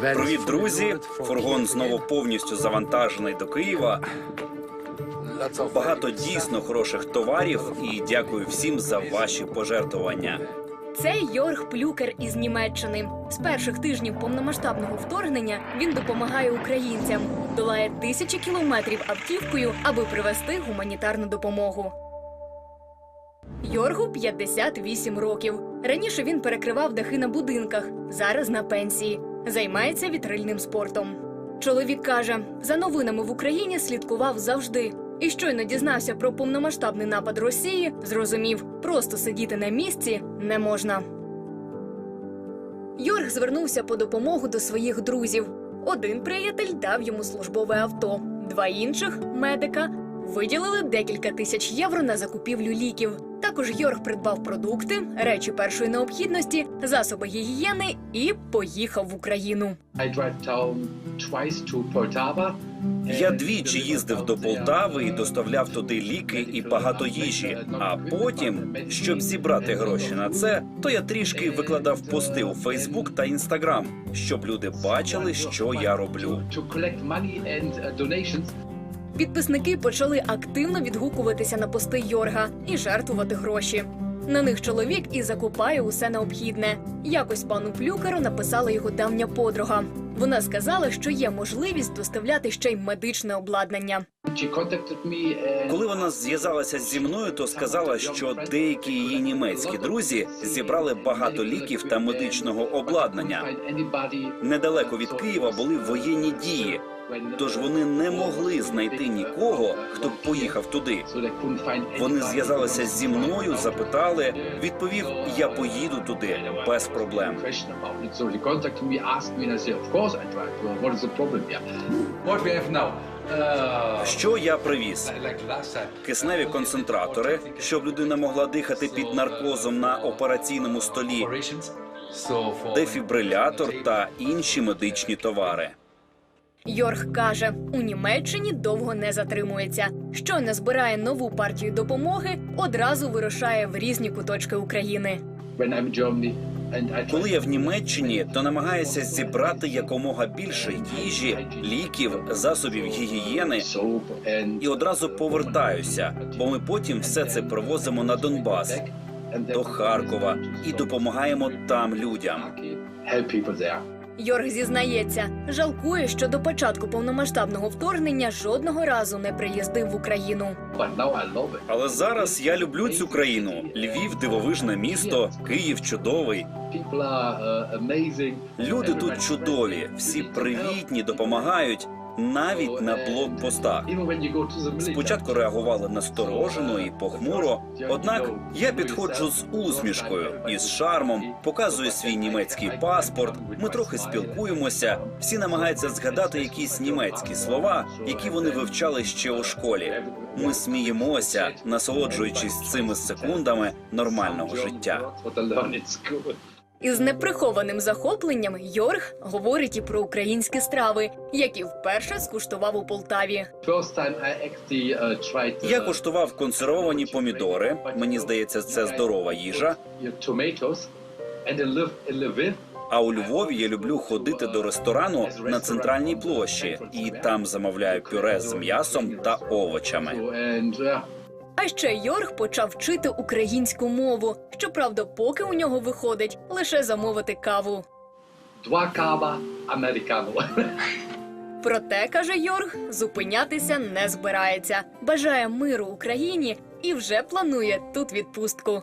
Привіт, друзі! Фургон знову повністю завантажений до Києва. Багато дійсно хороших товарів і дякую всім за ваші пожертвування. Це Йорг Плюкер із Німеччини. З перших тижнів повномасштабного вторгнення він допомагає українцям, долає тисячі кілометрів автівкою, аби привезти гуманітарну допомогу. Йоргу 58 років. Раніше він перекривав дахи на будинках, зараз на пенсії. Займається вітрильним спортом. Чоловік каже, за новинами в Україні слідкував завжди. І щойно дізнався про повномасштабний напад Росії, зрозумів, просто сидіти на місці не можна. Йорг звернувся по допомогу до своїх друзів. Один приятель дав йому службове авто, два інших медика виділили декілька тисяч євро на закупівлю ліків. Також Йорг придбав продукти, речі першої необхідності, засоби гігієни і поїхав в Україну. Я двічі їздив до Полтави і доставляв туди ліки і багато їжі. А потім, щоб зібрати гроші на це, то я трішки викладав пости у Фейсбук та Інстаграм, щоб люди бачили, що я роблю. Підписники почали активно відгукуватися на пости Йорга і жертвувати гроші. На них чоловік і закупає усе необхідне. Якось пану Плюкеру написала його давня подруга. Вона сказала, що є можливість доставляти ще й медичне обладнання. Contacted Коли вона зв'язалася зі мною, то сказала, що деякі її німецькі друзі зібрали багато ліків та медичного обладнання. Недалеко від Києва були воєнні дії, тож вони не могли знайти нікого, хто б поїхав туди. Вони зв'язалися зі мною, запитали. Відповів: я поїду туди без проблем. What we have now? Що я привіз? Кисневі концентратори, щоб людина могла дихати під наркозом на операційному столі. Дефібрилятор та інші медичні товари. Йорг каже, у Німеччині довго не затримується. Щойно збирає нову партію допомоги, одразу вирушає в різні куточки України. Коли я в Німеччині, то намагаюся зібрати якомога більше їжі, ліків, засобів гігієни і одразу повертаюся, бо ми потім все це привозимо на Донбас, до Харкова і допомагаємо там людям. Йорг зізнається, жалкує, що до початку повномасштабного вторгнення жодного разу не приїздив в Україну. Але зараз я люблю цю країну. Львів дивовижне місто, Київ чудовий. Люди тут чудові, всі привітні, допомагають навіть на блокпостах. Спочатку реагували насторожено і похмуро. Однак я підходжу з усмішкою і з шармом, показую свій німецький паспорт. Ми трохи спілкуємося. Всі намагаються згадати якісь німецькі слова, які вони вивчали ще у школі. Ми сміємося, насолоджуючись цими секундами нормального життя. Із неприхованим захопленням Йорг говорить і про українські страви, які вперше скуштував у Полтаві. Uh, Я uh, куштував консервовані помідори. Мені здається, це здорова їжа. А у Львові я люблю ходити до ресторану на центральній площі і там замовляю пюре з м'ясом та овочами. А ще Йорг почав вчити українську мову. Щоправда, поки у нього виходить лише замовити каву. два кава американо. Проте, каже Йорг, зупинятися не збирається. Бажає миру Україні і вже планує тут відпустку.